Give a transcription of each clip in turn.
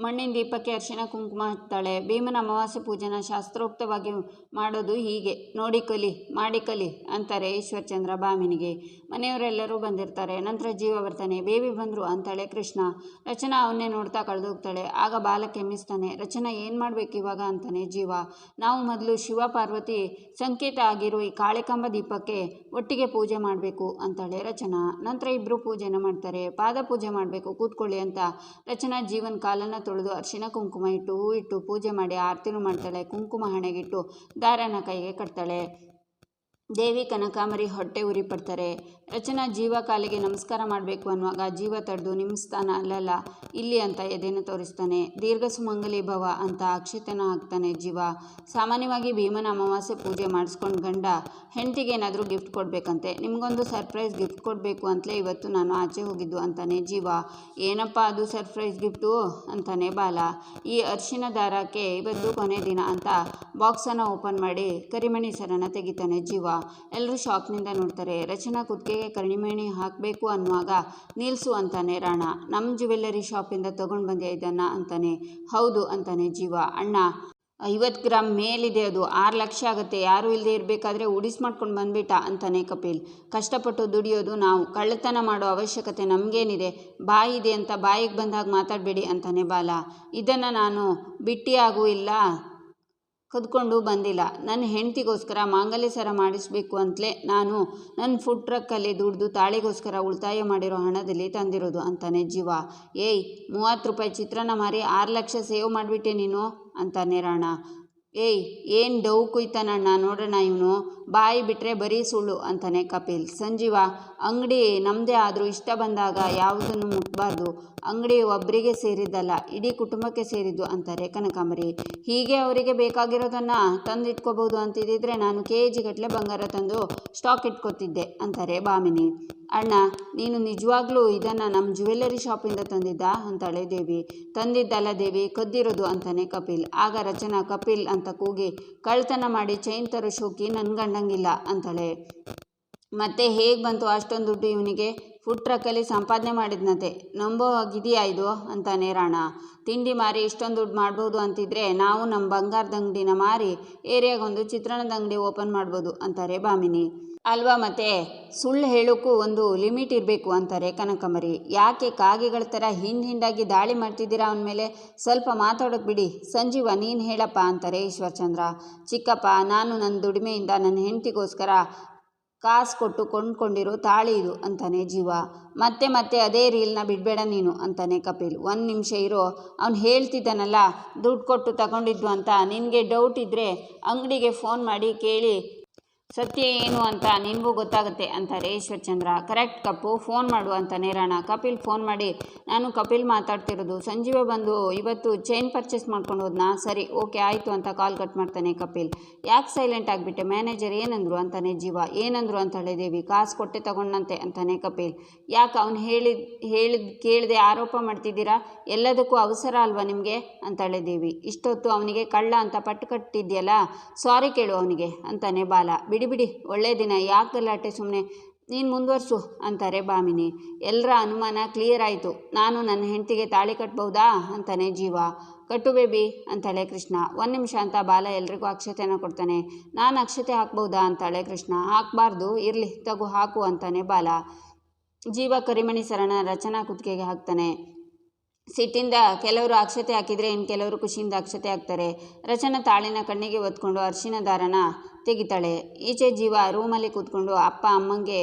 ಮಣ್ಣಿನ ದೀಪಕ್ಕೆ ಅರಿಶಿನ, ಕುಂಕುಮ ಹಚ್ತಾಳೆ. ಭೀಮನ ಅಮಾವಾಸ್ಯೆ ಪೂಜೆನ ಶಾಸ್ತ್ರೋಕ್ತವಾಗಿ ಮಾಡೋದು ಹೀಗೆ. ನೋಡಿ ಕಲಿ, ಮಾಡಿ ಕಲಿ ಅಂತಾರೆ ಈಶ್ವರಚಂದ್ರ ಬಾಮಿನಿಗೆ. ಮನೆಯವರೆಲ್ಲರೂ ಬಂದಿರ್ತಾರೆ. ನಂತರ ಜೀವ ಬರ್ತಾನೆ. ಬೇಬಿ ಬಂದರು ಅಂತಾಳೆ ಕೃಷ್ಣ. ರಚನಾ ಅವನ್ನೇ ನೋಡ್ತಾ ಕಳೆದೋಗ್ತಾಳೆ. ಆಗ ಬಾಲ ಕೆಮ್ಮಿಸ್ತಾನೆ. ರಚನಾ, ಏನು ಮಾಡಬೇಕು ಇವಾಗ? ಅಂತಾನೆ ಜೀವ. ನಾವು ಮೊದಲು ಶಿವ ಪಾರ್ವತಿ ಸಂಕೇತ ಆಗಿರೋ ಈ ಕಾಳಿಕಾಂಬ ದೀಪಕ್ಕೆ ಒಟ್ಟಿಗೆ ಪೂಜೆ ಮಾಡಬೇಕು ಅಂತಾಳೆ ರಚನಾ. ನಂತರ ಇಬ್ಬರು ಪೂಜೆನ ಮಾಡ್ತಾರೆ. ಪಾದ ಪೂಜೆ ಮಾಡಬೇಕು, ಕೂತ್ಕೊಳ್ಳಿ ಅಂತ ರಚನಾ ಜೀವನ ಕಾಲನ್ನು ತೊಳೆದು ಅರಿಶಿನ, ಕುಂಕುಮ ಇಟ್ಟು ಹೂ ಇಟ್ಟು ಪೂಜೆ ಮಾಡಿ, ಆರತಿನೂ ಮಾಡ್ತಾಳೆ. ಕುಂಕುಮ ಹಣೆಗಿಟ್ಟು ದಾರನ ಕೈಗೆ ಕಟ್ತಾಳೆ. ದೇವಿ ಕನಕಾಂಬರಿ ಹೊಟ್ಟೆ ಉರಿ ಪಡ್ತಾರೆ. ರಚನಾ ಜೀವ ಕಾಲಿಗೆ ನಮಸ್ಕಾರ ಮಾಡಬೇಕು ಅನ್ನುವಾಗ ಜೀವ ತಡೆದು ನಿಮ್ಮ ಸ್ಥಾನ ಅಲ್ಲಲ್ಲ, ಇಲ್ಲಿ ಅಂತ ಎದೆಯನ್ನು ತೋರಿಸ್ತಾನೆ. ದೀರ್ಘ ಸುಮಂಗಲಿ ಭವ ಅಂತ ಅಕ್ಷತೆನ ಹಾಕ್ತಾನೆ ಜೀವ. ಸಾಮಾನ್ಯವಾಗಿ ಭೀಮನ ಅಮಾವಾಸ್ಯೆ ಪೂಜೆ ಮಾಡಿಸ್ಕೊಂಡು ಗಂಡ ಹೆಂಡತಿಗೆ ಏನಾದರೂ ಗಿಫ್ಟ್ ಕೊಡಬೇಕಂತೆ. ನಿಮಗೊಂದು ಸರ್ಪ್ರೈಸ್ ಗಿಫ್ಟ್ ಕೊಡಬೇಕು ಅಂತಲೇ ಇವತ್ತು ನಾನು ಆಚೆ ಹೋಗಿದ್ದು ಅಂತಾನೆ ಜೀವ. ಏನಪ್ಪ ಅದು ಸರ್ಪ್ರೈಸ್ ಗಿಫ್ಟು ಅಂತಾನೆ ಬಾಲ. ಈ ಅರ್ಶಿನ ದಾರಕ್ಕೆ ಇವತ್ತು ಕೊನೆ ದಿನ ಅಂತ ಬಾಕ್ಸನ್ನು ಓಪನ್ ಮಾಡಿ ಕರಿಮಣಿ ಸರನ ತೆಗಿತಾನೆ ಜೀವ. ಎಲ್ಲರೂ ಶಾಕ್ನಿಂದ ನೋಡ್ತಾರೆ. ರಚನಾ ಕುತ್ತಿಗೆಗೆ ಕರ್ಣಿಮೇಣಿ ಹಾಕಬೇಕು ಅನ್ನುವಾಗ ನಿಲ್ಲಿಸು ಅಂತಾನೆ ರಾಣ. ನಮ್ಮ ಜ್ಯುವೆಲ್ಲರಿ ಶಾಪಿಂದ ತೊಗೊಂಡು ಬಂದೆ ಇದನ್ನು ಅಂತಾನೆ. ಹೌದು ಅಂತಾನೆ ಜೀವ. ಅಣ್ಣ, ಐವತ್ತು ಗ್ರಾಮ್ ಮೇಲಿದೆ ಅದು. ಆರು ಲಕ್ಷ ಆಗುತ್ತೆ. ಯಾರೂ ಇಲ್ಲದೆ ಇರಬೇಕಾದ್ರೆ ಉಡಿಸ್ ಮಾಡ್ಕೊಂಡು ಬಂದ್ಬಿಟ್ಟ ಅಂತಾನೆ ಕಪಿಲ್. ಕಷ್ಟಪಟ್ಟು ದುಡಿಯೋದು ನಾವು. ಕಳ್ಳತನ ಮಾಡೋ ಅವಶ್ಯಕತೆ ನಮಗೇನಿದೆ. ಬಾಯಿ ಇದೆ ಅಂತ ಬಾಯಿಗೆ ಬಂದಾಗ ಮಾತಾಡಬೇಡಿ ಅಂತಾನೆ ಬಾಲ. ಇದನ್ನು ನಾನು ಬಿಟ್ಟಿಯಾಗೂ ಇಲ್ಲ. ಕದ್ಕೊಂಡು ಬಂದಿಲ್ಲ. ನನ್ನ ಹೆಂಡತಿಗೋಸ್ಕರ ಮಾಂಗಲ್ಯ ಸರ ಮಾಡಿಸ್ಬೇಕು ಅಂತಲೇ ನಾನು ನನ್ನ ಫುಡ್ ಟ್ರಕ್ಕಲ್ಲಿ ದುಡ್ದು ತಾಳಿಗೋಸ್ಕರ ಉಳಿತಾಯ ಮಾಡಿರೋ ಹಣದಲ್ಲಿ ತಂದಿರೋದು ಅಂತಾನೆ ಜೀವ. ಏಯ್, ಮೂವತ್ತು ರೂಪಾಯಿ ಚಿತ್ರಾನ್ನ ಮಾರಿ ಆರು ಲಕ್ಷ ಸೇವ್ ಮಾಡಿಬಿಟ್ಟೆ ನೀನು, ಅಂತಾನೆ ರಾಣ. ಏಯ್, ಏನು ಡೌ ಕುಯ್ತಾನಣ್ಣ ನೋಡೋಣ ಇವನು. ಬಾಯಿ ಬಿಟ್ಟರೆ ಬರೀ ಸುಳ್ಳು ಅಂತಾನೆ ಕಪಿಲ್. ಸಂಜೀವ, ಅಂಗಡಿ ನಮ್ಮದೇ ಆದರೂ ಇಷ್ಟ ಬಂದಾಗ ಯಾವುದನ್ನು ಮುಟ್ಬಾರ್ದು. ಅಂಗಡಿ ಒಬ್ಬರಿಗೆ ಸೇರಿದ್ದಲ್ಲ, ಇಡೀ ಕುಟುಂಬಕ್ಕೆ ಸೇರಿದ್ದು ಅಂತಾರೆ ಕನಕಾಂಬರಿ. ಹೀಗೆ ಅವರಿಗೆ ಬೇಕಾಗಿರೋದನ್ನು ತಂದಿಟ್ಕೋಬೋದು ಅಂತಿದ್ದಿದ್ರೆ ನಾನು ಕೆ ಜಿ ಗಟ್ಟಲೆ ಬಂಗಾರ ತಂದು ಸ್ಟಾಕ್ ಇಟ್ಕೋತಿದ್ದೆ ಅಂತಾರೆ ಬಾಮಿನಿ ಅಣ್ಣ, ನೀನು ನಿಜವಾಗ್ಲೂ ಇದನ್ನು ನಮ್ಮ ಜ್ಯುವೆಲ್ಲರಿ ಶಾಪಿಂದ ತಂದಿದ್ದ? ಅಂತಾಳೆ ದೇವಿ. ತಂದಿದ್ದಲ್ಲ ದೇವಿ, ಕದ್ದಿರೋದು ಅಂತಾನೆ ಕಪಿಲ್. ಆಗ ರಚನಾ ಕಪಿಲ್ ಅಂತ ಕೂಗಿ ಕಳ್ತನ ಮಾಡಿ ಚೈನ್ ತರೋ ಶೋಕಿ ನನ್ನ ಗಂಡಂಗಿಲ್ಲ ಅಂತಾಳೆ. ಮತ್ತೆ ಹೇಗೆ ಬಂತು ಅಷ್ಟೊಂದು ದುಡ್ಡು ಇವನಿಗೆ? ಫುಡ್ ಟ್ರಕ್ಕಲ್ಲಿ ಸಂಪಾದನೆ ಮಾಡಿದ್ನಂತೆ. ನಂಬೋ ಆಗಿದೆಯಾ ಇದು? ಅಂತಾನೆ ರಾಣ. ತಿಂಡಿ ಮಾರಿ ಇಷ್ಟೊಂದು ದುಡ್ಡು ಮಾಡ್ಬೋದು ಅಂತಿದ್ರೆ ನಾವು ನಮ್ಮ ಬಂಗಾರದ ಅಂಗಡಿನ ಮಾರಿ, ಏರಿಯಾಗೊಂದು ಚಿತ್ರಣದ ಅಂಗಡಿ ಓಪನ್ ಮಾಡ್ಬೋದು, ಅಂತಾರೆ ಬಾಮಿನಿ. ಅಲ್ವಾ ಮತ್ತೆ? ಸುಳ್ಳು ಹೇಳೋಕ್ಕೂ ಒಂದು ಲಿಮಿಟ್ ಇರಬೇಕು ಅಂತಾರೆ ಕನಕಮರಿ. ಯಾಕೆ ಕಾಗೆಗಳ ಥರ ಹಿಂಡ್ ಹಿಂಡಾಗಿ ದಾಳಿ ಮಾಡ್ತಿದ್ದೀರಾ ಅವನ ಮೇಲೆ? ಸ್ವಲ್ಪ ಮಾತಾಡೋಕೆ ಬಿಡಿ. ಸಂಜೀವ, ನೀನು ಹೇಳಪ್ಪ ಅಂತಾರೆ ಈಶ್ವರಚಂದ್ರ. ಚಿಕ್ಕಪ್ಪ, ನಾನು ನನ್ನ ದುಡಿಮೆಯಿಂದ ನನ್ನ ಹೆಂಡತಿಗೋಸ್ಕರ ಕಾಸು ಕೊಟ್ಟು ಕೊಂಡ್ಕೊಂಡಿರೋ ತಾಳಿ ಇದು ಅಂತಾನೆ ಜೀವ. ಮತ್ತೆ ಮತ್ತೆ ಅದೇ ರೀಲ್ನ ಬಿಡಬೇಡ ನೀನು ಅಂತಾನೆ ಕಪಿಲ್. ಒಂದು ನಿಮಿಷ ಇರೋ. ಅವ್ನು ಹೇಳ್ತಿದ್ದಾನಲ್ಲ, ದುಡ್ಡು ಕೊಟ್ಟು ತಗೊಂಡಿದ್ದು ಅಂತ. ನಿನಗೆ ಡೌಟ್ ಇದ್ದರೆ ಅಂಗಡಿಗೆ ಫೋನ್ ಮಾಡಿ ಕೇಳಿ. ಸತ್ಯ ಏನು ಅಂತ ನಿನಗೂ ಗೊತ್ತಾಗುತ್ತೆ ಅಂತಾರೆ ಈಶ್ವರಚಂದ್ರ. ಕರೆಕ್ಟ್ ಕಪ್ಪು, ಫೋನ್ ಮಾಡು ಅಂತ ರಾಣ. ಕಪಿಲ್ ಫೋನ್ ಮಾಡಿ, ನಾನು ಕಪಿಲ್ ಮಾತಾಡ್ತಿರೋದು. ಸಂಜೀವ ಬಂದು ಇವತ್ತು ಚೈನ್ ಪರ್ಚೇಸ್ ಮಾಡ್ಕೊಂಡು ಹೋದ್ನಾ? ಸರಿ, ಓಕೆ, ಆಯಿತು ಅಂತ ಕಾಲ್ ಕಟ್ ಮಾಡ್ತಾನೆ ಕಪಿಲ್. ಯಾಕೆ ಸೈಲೆಂಟ್ ಆಗಿಬಿಟ್ಟೆ? ಮ್ಯಾನೇಜರ್ ಏನಂದ್ರು ಅಂತಾನೆ ಜೀವ. ಏನಂದ್ರು ಅಂತಾಳೆ ದೇವಿ, ಕಾಸು ಕೊಟ್ಟೆ ತಗೊಂಡಂತೆ ಅಂತಾನೆ ಕಪಿಲ್. ಯಾಕೆ ಅವ್ನು ಹೇಳಿದ ಹೇಳಿದ, ಕೇಳಿದೆ ಆರೋಪ ಮಾಡ್ತಿದ್ದೀರಾ? ಎಲ್ಲದಕ್ಕೂ ಅವಸರ ಅಲ್ವಾ ನಿಮಗೆ? ಅಂತಾಳೆ ದೇವಿ. ಇಷ್ಟೊತ್ತು ಅವನಿಗೆ ಕಳ್ಳ ಅಂತ ಪಟ್ಟು ಕಟ್ಟಿದ್ಯಲ್ಲ? ಸಾರಿ ಕೇಳು ಅವನಿಗೆ, ಅಂತಾನೆ ಬಾಲ. ಬಿಡಿ ಬಿಡಿ ಒಳ್ಳೆಯ ದಿನ, ಯಾಕೆ ಗಲಾಟೆ ಸುಮ್ಮನೆ ನೀನು ಮುಂದುವರ್ಸು, ಅಂತಾರೆ ಬಾಮಿನಿ. ಎಲ್ಲರ ಅನುಮಾನ ಕ್ಲಿಯರ್ ಆಯಿತು. ನಾನು ನನ್ನ ಹೆಂಡತಿಗೆ ತಾಳಿ ಕಟ್ಬಹುದಾ ಅಂತಾನೆ ಜೀವ. ಕಟ್ಟು ಬೇಬಿ ಅಂತಾಳೆ ಕೃಷ್ಣ. ಒಂದು ನಿಮಿಷ ಅಂತ ಬಾಲ ಎಲ್ರಿಗೂ ಅಕ್ಷತೆಯನ್ನು ಕೊಡ್ತಾನೆ. ನಾನು ಅಕ್ಷತೆ ಹಾಕ್ಬಹುದಾ ಅಂತಾಳೆ ಕೃಷ್ಣ. ಹಾಕಬಾರ್ದು, ಇರಲಿ, ತಗು, ಹಾಕು, ಅಂತಾನೆ ಬಾಲ. ಜೀವ ಕರಿಮಣಿ ಸರಣ ರಚನಾ ಕುತ್ತಿಗೆಗೆ ಹಾಕ್ತಾನೆ. ಸಿಟ್ಟಿಂದ ಕೆಲವರು ಅಕ್ಷತೆ ಹಾಕಿದರೆ ಇನ್ನು ಕೆಲವರು ಖುಷಿಯಿಂದ ಅಕ್ಷತೆ ಹಾಕ್ತಾರೆ. ರಚನಾ ತಾಳಿನ ಕಣ್ಣಿಗೆ ಒತ್ಕೊಂಡು ಅರಿಶಿನ ದಾರನ ತೆಗಿತಾಳೆ ಈಚೆ ಜೀವ ರೂಮಲ್ಲಿ ಕೂತ್ಕೊಂಡು ಅಪ್ಪ ಅಮ್ಮಂಗೆ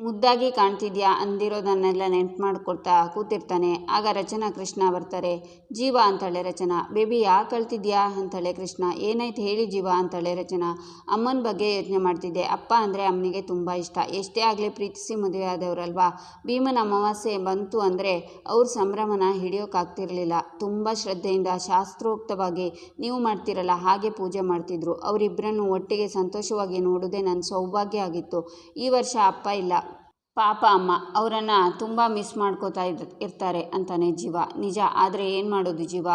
ಮುದ್ದಾಗಿ ಕಾಣ್ತಿದ್ಯಾ ಅಂದಿರೋದನ್ನೆಲ್ಲ ನೆನ್ಪು ಮಾಡ್ಕೊಳ್ತಾ ಕೂತಿರ್ತಾನೆ. ಆಗ ರಚನಾ ಕೃಷ್ಣ ಬರ್ತಾರೆ. ಜೀವ ಅಂತಾಳೆ ರಚನಾ. ಬೇಬಿ ಯಾಕೆ ಅಳ್ತಿದ್ಯಾ ಅಂತಾಳೆ ಕೃಷ್ಣ. ಏನಾಯ್ತು ಹೇಳಿ ಜೀವ ಅಂತಾಳೆ ರಚನಾ. ಅಮ್ಮನ ಬಗ್ಗೆ ಯೋಚನೆ ಮಾಡ್ತಿದ್ದೆ. ಅಪ್ಪ ಅಂದರೆ ಅಮ್ಮನಿಗೆ ತುಂಬ ಇಷ್ಟ. ಎಷ್ಟೇ ಆಗಲಿ ಪ್ರೀತಿಸಿ ಮದುವೆ ಆದವರಲ್ವಾ? ಭೀಮನ ಅಮಾವಾಸ್ಯೆ ಬಂತು ಅಂದರೆ ಅವ್ರ ಸಂಭ್ರಮನ ಹಿಡಿಯೋಕ್ಕಾಗ್ತಿರಲಿಲ್ಲ ತುಂಬ ಶ್ರದ್ಧೆಯಿಂದ ಶಾಸ್ತ್ರೋಕ್ತವಾಗಿ ನೀವು ಮಾಡ್ತಿರಲ್ಲ, ಹಾಗೆ ಪೂಜೆ ಮಾಡ್ತಿದ್ರು. ಅವರಿಬ್ಬರನ್ನು ಒಟ್ಟಿಗೆ ಸಂತೋಷವಾಗಿ ನೋಡೋದೇ ನನ್ನ ಸೌಭಾಗ್ಯ ಆಗಿತ್ತು. ಈ ವರ್ಷ ಅಪ್ಪ ಇಲ್ಲ. ಪಾಪ ಅಮ್ಮ, ಅವರನ್ನು ತುಂಬ ಮಿಸ್ ಮಾಡ್ಕೋತಾ ಇದ್, ಇರ್ತಾರೆ ಅಂತಾನೆ ಜೀವ. ನಿಜ, ಆದರೆ ಏನು ಮಾಡೋದು ಜೀವ?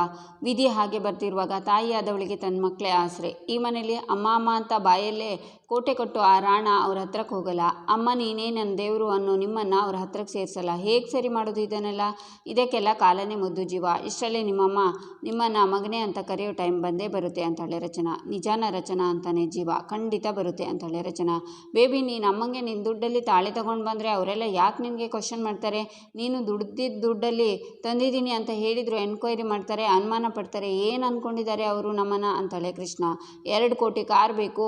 ವಿಧಿ ಹಾಗೆ ಬರ್ತಿರುವಾಗ ತಾಯಿಯಾದವಳಿಗೆ ತನ್ನ ಮಕ್ಕಳೇ ಆಸರೆ. ಈ ಮನೇಲಿ ಅಮ್ಮ ಅಮ್ಮ ಅಂತ ಬಾಯಲ್ಲೇ ಕೋಟೆ ಕೊಟ್ಟು ಆ ರಾಣ ಅವ್ರ ಹತ್ರಕ್ಕೆ ಹೋಗಲ್ಲ. ಅಮ್ಮ, ನೀನೇ ನನ್ನ ದೇವರು ಅನ್ನೋ ನಿಮ್ಮನ್ನು ಅವ್ರ ಹತ್ರಕ್ಕೆ ಸೇರಿಸಲ್ಲ. ಹೇಗೆ ಸರಿ ಮಾಡೋದು ಇದನ್ನೆಲ್ಲ? ಇದಕ್ಕೆಲ್ಲ ಕಾಲನೇ ಮುದ್ದು ಜೀವ. ಇಷ್ಟರಲ್ಲೇ ನಿಮ್ಮಮ್ಮ, ನಿಮ್ಮನ್ನು ಮಗನೇ ಅಂತ ಕರೆಯೋ ಟೈಮ್ ಬಂದೇ ಬರುತ್ತೆ ಅಂತಾಳೆ ರಚನಾ. ನಿಜಾನ ರಚನಾ ಅಂತಾನೆ ಜೀವ. ಖಂಡಿತ ಬರುತ್ತೆ ಅಂತಾಳೆ ರಚನಾ. ಬೇಬಿ, ನೀನು ಅಮ್ಮಂಗೆ ನಿನ್ನ ದುಡ್ಡಲ್ಲಿ ತಾಳೆ ತೊಗೊಂಡು ಬಂದರೆ ಅವರೆಲ್ಲ ಯಾಕೆ ನಿನಗೆ ಕ್ವಶನ್ ಮಾಡ್ತಾರೆ? ನೀನು ದುಡ್ದಿದ್ದ ದುಡ್ಡಲ್ಲಿ ತಂದಿದ್ದೀನಿ ಅಂತ ಹೇಳಿದರು ಎನ್ಕ್ವೈರಿ ಮಾಡ್ತಾರೆ, ಅನುಮಾನ ಪಡ್ತಾರೆ, ಏನು ಅಂದ್ಕೊಂಡಿದ್ದಾರೆ ಅವರು ನಮ್ಮನ್ನು? ಅಂತಾಳೆ ಕೃಷ್ಣ. ಎರಡು ಕೋಟಿ ಕಾರ್ ಬೇಕು.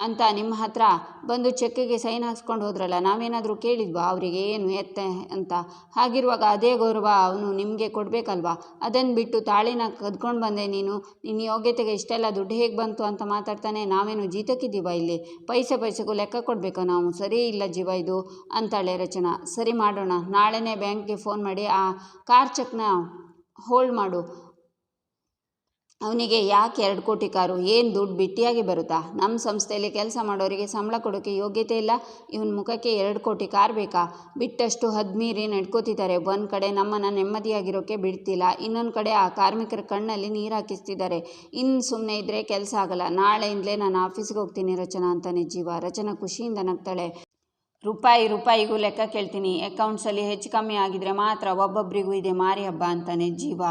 ಅಂತ ನಿಮ್ಮ ಹತ್ರ ಬಂದು ಚೆಕ್ಕಿಗೆ ಸೈನ್ ಹಾಕ್ಸ್ಕೊಂಡು ಹೋದ್ರಲ್ಲ, ನಾವೇನಾದರೂ ಕೇಳಿದ್ವಾ? ಅವರಿಗೆ ಏನು ಎತ್ತೆ ಅಂತ? ಹಾಗಿರುವಾಗ ಅದೇ ಗೌರವ ಅವನು ನಿಮಗೆ ಕೊಡಬೇಕಲ್ವಾ? ಅದನ್ನು ಬಿಟ್ಟು ತಾಳಿನ ಕದ್ಕೊಂಡು ಬಂದೆ ನೀನು. ನಿನ್ನ ಯೋಗ್ಯತೆಗೆ ಇಷ್ಟೆಲ್ಲ ದುಡ್ಡು ಹೇಗೆ ಬಂತು ಅಂತ ಮಾತಾಡ್ತಾನೆ ನಾವೇನು ಜೀತಕ್ಕಿದ್ದೀವ ಇಲ್ಲಿ? ಪೈಸೆ ಪೈಸೆಗೂ ಲೆಕ್ಕ ಕೊಡಬೇಕು ನಾವು. ಸರಿ ಇಲ್ಲ ಜೀವ ಇದು, ಅಂತಾಳೆ ರಚನಾ. ಸರಿ ಮಾಡೋಣ. ನಾಳೆನೇ ಬ್ಯಾಂಕ್ಗೆ ಫೋನ್ ಮಾಡಿ ಆ ಕಾರ್ ಚೆಕ್ನ ಹೋಲ್ಡ್ ಮಾಡು. ಅವನಿಗೆ ಯಾಕೆ ಎರಡು ಕೋಟಿ ಕಾರು? ಏನು ದುಡ್ಡು ಬಿಟ್ಟಿಯಾಗಿ ಬರುತ್ತಾ? ನಮ್ಮ ಸಂಸ್ಥೆಯಲ್ಲಿ ಕೆಲಸ ಮಾಡೋರಿಗೆ ಸಂಬಳ ಕೊಡೋಕ್ಕೆ ಯೋಗ್ಯತೆ ಇಲ್ಲ. ಇವನ ಮುಖಕ್ಕೆ ಎರಡು ಕೋಟಿ ಕಾರ್ ಬೇಕಾ? ಬಿಟ್ಟಷ್ಟು ಹದ್ಮೀರಿ ನಡ್ಕೋತಿದ್ದಾರೆ. ಒಂದು ಕಡೆ ನಮ್ಮನ್ನು ನೆಮ್ಮದಿಯಾಗಿರೋಕ್ಕೆ ಬಿಡ್ತಿಲ್ಲ ಇನ್ನೊಂದು ಕಡೆ ಆ ಕಾರ್ಮಿಕರ ಕಣ್ಣಲ್ಲಿ ನೀರು ಹಾಕಿಸ್ತಿದ್ದಾರೆ. ಇನ್ನು ಸುಮ್ಮನೆ ಇದ್ದರೆ ಕೆಲಸ ಆಗಲ್ಲ. ನಾಳೆಯಿಂದಲೇ ನಾನು ಆಫೀಸ್ಗೆ ಹೋಗ್ತೀನಿ ರಚನಾ ಅಂತಾನೆ ಜೀವ. ರಚನಾ ಖುಷಿಯಿಂದ ನಗ್ತಾಳೆ. ರೂಪಾಯಿ ರೂಪಾಯಿಗೂ ಲೆಕ್ಕ ಕೇಳ್ತೀನಿ. ಅಕೌಂಟ್ಸಲ್ಲಿ ಹೆಚ್ಚು ಕಮ್ಮಿ ಆಗಿದ್ರೆ ಮಾತ್ರ ಒಬ್ಬೊಬ್ಬರಿಗೂ ಇದೆ ಮಾರಿ ಹಬ್ಬ ಅಂತಾನೆ ಜೀವ.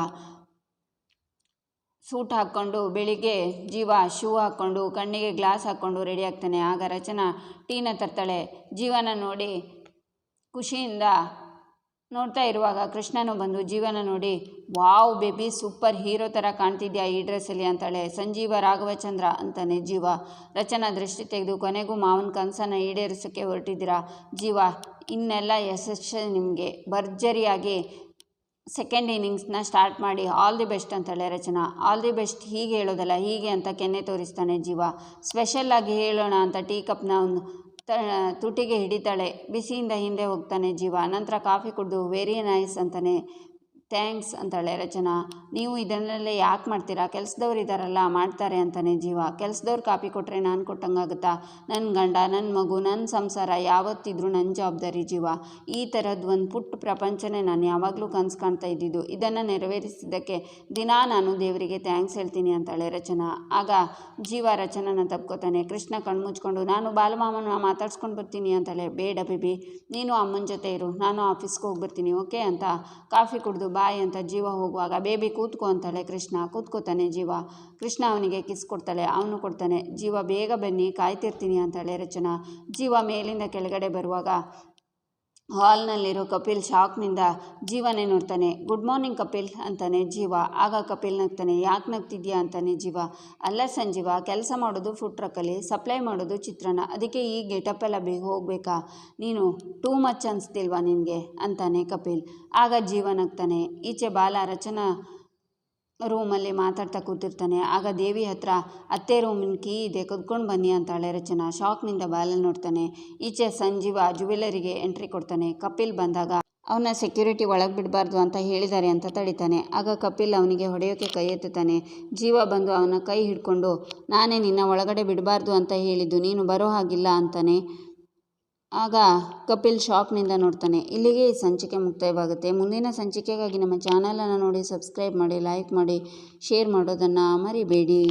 ಸೂಟ್ ಹಾಕ್ಕೊಂಡು ಬೆಳಿಗ್ಗೆ ಜೀವ ಶೂ ಹಾಕ್ಕೊಂಡು, ಕಣ್ಣಿಗೆ ಗ್ಲಾಸ್ ಹಾಕ್ಕೊಂಡು ರೆಡಿ ಆಗ್ತಾನೆ. ಆಗ ರಚನಾ ಟೀನ ತರ್ತಾಳೆ. ಜೀವನ ನೋಡಿ ಖುಷಿಯಿಂದ ನೋಡ್ತಾ ಇರುವಾಗ ಕೃಷ್ಣನು ಬಂದು ಜೀವನ ನೋಡಿ, ವಾವ್ ಬೇಬಿ, ಸೂಪರ್ ಹೀರೋ ಥರ ಕಾಣ್ತಿದ್ಯಾ ಈ ಡ್ರೆಸ್ಸಲ್ಲಿ ಅಂತಾಳೆ. ಸಂಜೀವ ರಾಘವಚಂದ್ರ ಅಂತಾನೆ ಜೀವ. ರಚನಾ ದೃಷ್ಟಿ ತೆಗೆದು, ಕೊನೆಗೂ ಮಾವನ ಕನಸನ್ನು ಈಡೇರಿಸೋಕ್ಕೆ ಹೊರಟಿದ್ದೀರಾ ಜೀವ? ಇನ್ನೆಲ್ಲ ಯಶಸ್ಸು ನಿಮಗೆ. ಭರ್ಜರಿಯಾಗಿ ಸೆಕೆಂಡ್ ಇನ್ನಿಂಗ್ಸ್ನ ಸ್ಟಾರ್ಟ್ ಮಾಡಿ ಆಲ್ ದಿ ಬೆಸ್ಟ್ ಅಂತಾಳೆ ರಚನಾ. ಆಲ್ ದಿ ಬೆಸ್ಟ್ ಹೀಗೆ ಹೇಳೋದಲ್ಲ, ಹೀಗೆ ಅಂತ ಕೆನ್ನೆ ತೋರಿಸ್ತಾನೆ ಜೀವ. ಸ್ಪೆಷಲ್ಲಾಗಿ ಹೇಳೋಣ ಅಂತ ಟೀ ಕಪ್ನ ಒಂದು ತುಟಿಗೆ ಹಿಡಿತಾಳೆ. ಬಿಸಿಯಿಂದ ಹಿಂದೆ ಹೋಗ್ತಾನೆ ಜೀವ. ನಂತರ ಕಾಫಿ ಕುಡಿದು ವೆರಿ ನೈಸ್ ಅಂತಾನೆ ಥ್ಯಾಂಕ್ಸ್ ಅಂತಾಳೆ ರಚನಾ ನೀವು ಇದನ್ನೆಲ್ಲ ಯಾಕೆ ಮಾಡ್ತೀರಾ? ಕೆಲಸದವ್ರು ಇದ್ದಾರಲ್ಲ ಮಾಡ್ತಾರೆ ಅಂತಾನೆ ಜೀವ. ಕೆಲಸದವ್ರು ಕಾಪಿ ಕೊಟ್ಟರೆ ನಾನು ಕೊಟ್ಟಂಗಾಗುತ್ತಾ? ನನ್ನ ಗಂಡ ನನ್ನ ಮಗು ನನ್ನ ಸಂಸಾರ ಯಾವತ್ತಿದ್ರೂ ನನ್ನ ಜವಾಬ್ದಾರಿ ಜೀವ. ಈ ಥರದ್ದು ಒಂದು ಪುಟ್ಟ ಪ್ರಪಂಚನೇ ನಾನು ಯಾವಾಗಲೂ ಕನಸು ಕಾಣ್ತಾ ಇದ್ದಿದ್ದು. ಇದನ್ನು ನೆರವೇರಿಸಿದ್ದಕ್ಕೆ ದಿನಾ ನಾನು ದೇವರಿಗೆ ಥ್ಯಾಂಕ್ಸ್ ಹೇಳ್ತೀನಿ ಅಂತಾಳೆ ರಚನಾ ಆಗ ಜೀವ ರಚನನ ತಪ್ಕೋತಾನೆ. ಕೃಷ್ಣ ಕಣ್ಮುಚ್ಕೊಂಡು ನಾನು ಬಾಲಮಾಮನ ಮಾತಾಡ್ಸ್ಕೊಂಡು ಬರ್ತೀನಿ ಅಂತಾಳೆ ಬೇಡ ಬೇಬಿ, ನೀನು ಅಮ್ಮನ ಜೊತೆ ಇರು. ನಾನು ಆಫೀಸ್ಗೆ ಹೋಗ್ಬರ್ತೀನಿ, ಓಕೆ? ಅಂತ ಕಾಫಿ ಕುಡಿದು ಬಾಯ್ ಅಂತ ಜೀವ ಹೋಗುವಾಗ ಬೇಬಿ ಕೂತ್ಕೋ ಅಂತಾಳೆ ಕೃಷ್ಣ. ಕೂತ್ಕೋತಾನೆ ಜೀವ. ಕೃಷ್ಣ ಅವನಿಗೆ ಕಿಸ್ ಕೊಡ್ತಾಳೆ. ಅವನು ಕೊಡ್ತಾನೆ, ಜೀವ, ಬೇಗ ಬನ್ನಿ, ಕಾಯ್ತಿರ್ತೀನಿ ಅಂತಾಳೆ ರಚನಾ. ಜೀವ ಮೇಲಿಂದ ಕೆಳಗಡೆ ಬರುವಾಗ ಹಾಲ್ನಲ್ಲಿರೋ ಕಪಿಲ್ ಶಾಕ್ನಿಂದ ಜೀವನೇ ನೋಡ್ತಾನೆ. ಗುಡ್ ಮಾರ್ನಿಂಗ್ ಕಪಿಲ್ ಅಂತಾನೆ ಜೀವ. ಆಗ ಕಪಿಲ್ ನಗ್ತಾನೆ. ಯಾಕೆ ನಗ್ತಿದ್ಯಾ? ಅಂತಾನೆ ಜೀವ. ಅಲ್ಲ ಸಂಜೀವ, ಕೆಲಸ ಮಾಡೋದು ಫುಡ್ ಟ್ರಕ್ಕಲ್ಲಿ, ಸಪ್ಲೈ ಮಾಡೋದು ಚಿತ್ರಾನ್ನ. ಅದಕ್ಕೆ ಈ ಗೆಟಪ್ಪೆಲ್ಲ ಬೇಗ ಹೋಗಬೇಕಾ? ನೀನು ಟೂ ಮಚ್ ಅನಿಸ್ತಿಲ್ವಾ ನಿನಗೆ? ಅಂತಾನೆ ಕಪಿಲ್. ಆಗ ಜೀವ ನಗ್ತಾನೆ. ಈಚೆ ಬಾಲ ರಚನಾ ರೂಮಲ್ಲಿ ಮಾತಾಡ್ತಾ ಕೂತಿರ್ತಾನೆ. ಆಗ ದೇವಿ ಹತ್ರ, ಅತ್ತೆ ರೂಮಿನ ಕೀ ಇದೆ ಕದ್ಕೊಂಡು ಬನ್ನಿ ಅಂತಾಳೆ ರಚನಾ ಶಾಕ್ನಿಂದ ಬಾಲಲ್ಲಿ ನೋಡ್ತಾನೆ. ಈಚೆ ಸಂಜೀವ ಜುವೆಲರಿಗೆ ಎಂಟ್ರಿ ಕೊಡ್ತಾನೆ. ಕಪಿಲ್ ಬಂದಾಗ, ಅವನ ಸೆಕ್ಯೂರಿಟಿ ಒಳಗೆ ಬಿಡಬಾರ್ದು ಅಂತ ಹೇಳಿದ್ದಾರೆ ಅಂತ ತಡಿತಾನೆ. ಆಗ ಕಪಿಲ್ ಅವನಿಗೆ ಹೊಡೆಯೋಕೆ ಕೈ ಎತ್ತುತ್ತಾನೆ. ಜೀವ ಬಂದು ಅವನ ಕೈ ಹಿಡ್ಕೊಂಡು, ನಾನೇ ನಿನ್ನ ಒಳಗಡೆ ಬಿಡಬಾರ್ದು ಅಂತ ಹೇಳಿದ್ದು, ನೀನು ಬರೋ ಹಾಗಿಲ್ಲ ಅಂತಾನೆ. ಆಗ ಕಪಿಲ್ ಶಾಕ್ನಿಂದ ನೋಡ್ತಾನೆ, ಇಲ್ಲಿಗೆ ಈ ಸಂಚಿಕೆ ಮುಕ್ತಾಯವಾಗುತ್ತೆ. ಮುಂದಿನ ಸಂಚಿಕೆಗಾಗಿ ನಮ್ಮ ಚಾನಲನ್ನು ನೋಡಿ ಸಬ್ಸ್ಕ್ರೈಬ್ ಮಾಡಿ ಲೈಕ್ ಮಾಡಿ ಶೇರ್ ಮಾಡೋದನ್ನು ಮರಿಬೇಡಿ.